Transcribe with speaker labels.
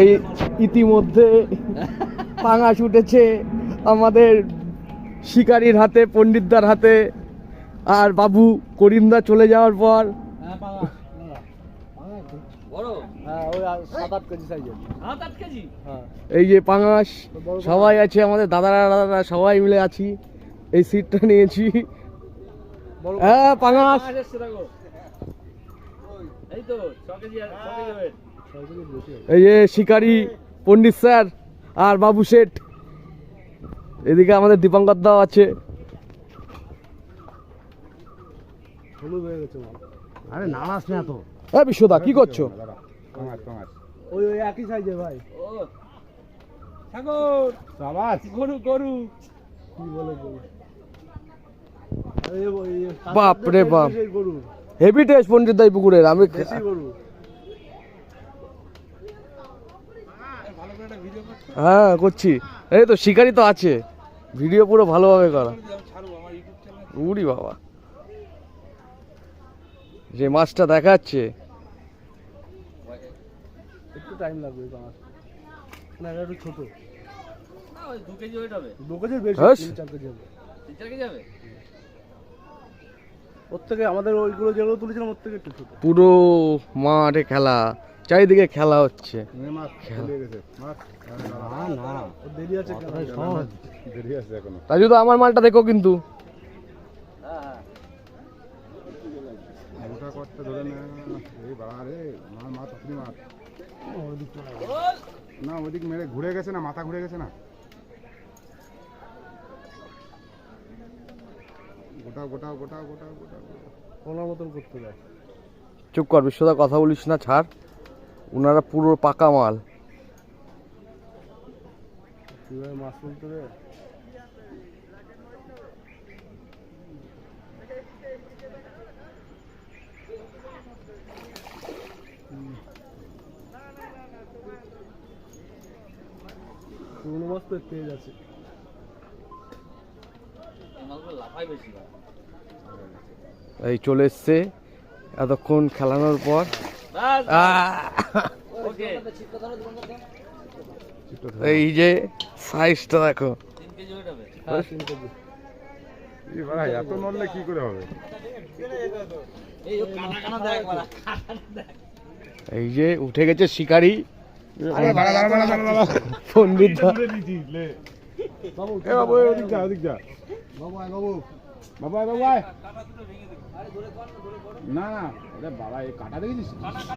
Speaker 1: এই ইতিমধ্যে পাঙাশ উঠেছে আমাদের শিকারির হাতে পণ্ডিতদার হাতে। আর বাবু করিমদা চলে যাওয়ার পর হ্যাঁ কেজি হ্যাঁ। এই যে পাঙাশ সবাই আছে আমাদের দাদারা দাদারা সবাই মিলে আছি। এই সিটটা নিয়েছি। হ্যাঁ পাঙাশ।
Speaker 2: এই তো
Speaker 1: এই যে শিকারি পণ্ডিত স্যার আর বাবু শেঠ। এদিকে আমাদের দীপঙ্কর দাও আছে।
Speaker 3: আরে না তো।
Speaker 1: বিশ্বদা কি করছ?
Speaker 3: ওই ওই একই সাইজে ভাই।
Speaker 2: ও
Speaker 3: সাবাস।
Speaker 2: গরু গরু।
Speaker 3: কি বলে গরু?
Speaker 1: বাপ। রে বাপ। হেভি টেস্ট পণ্ডিত দাই পুকুরের আমি
Speaker 3: গরু।
Speaker 1: হ্যাঁ করছি। এই তো শিকারি তো আছে। ভিডিও পুরো ভালোভাবে করা। উড়ি বাবা। যে মাছটা দেখাচ্ছে।
Speaker 3: একটু টাইম লাগবে না একটু ছোট।
Speaker 2: দু কেজি ওয়েট হবে।
Speaker 3: দু কেজির বেশি তিন চার কেজি হবে।
Speaker 2: তিন চার কেজি হবে?
Speaker 3: ওর থেকে আমাদের ওইগুলো যেগুলো তুলেছিলাম ওর থেকে একটু ছোট।
Speaker 1: পুরো মাঠে খেলা। চারিদিকে খেলা হচ্ছে।
Speaker 3: না না। ওর দেরি আছে
Speaker 1: তো আমার মালটা দেখো কিন্তু।
Speaker 4: না। ওদিক মেরে ঘুরে গেছে না মাথা ঘুরে গেছে না। গোটাও গোটাও গোটাও গোটাও গোটাও গোটাও।
Speaker 3: ওনার মতন করতে দেয়
Speaker 1: চুপ কর বিশ্বদা কথা বলিস না ছাড়। ওনারা পুরো পাকা মাল।
Speaker 3: কীভাবে মাছ তুলতে দেয় পুরোনো মাছ তো তেজ আছে
Speaker 2: এই
Speaker 1: চলে এসছে। এতক্ষণ খেলানোর পর এই যে সাইজটা দেখো।
Speaker 3: হ্যাঁ
Speaker 4: এত নড়লে কি করে হবে?
Speaker 2: এই
Speaker 1: যে উঠে গেছে শিকারি।
Speaker 4: যা ওদিক যা।
Speaker 3: বাবু বাবু।
Speaker 4: বাবু বাবা। না না আরে বাবা এই কাটা দেখেছিস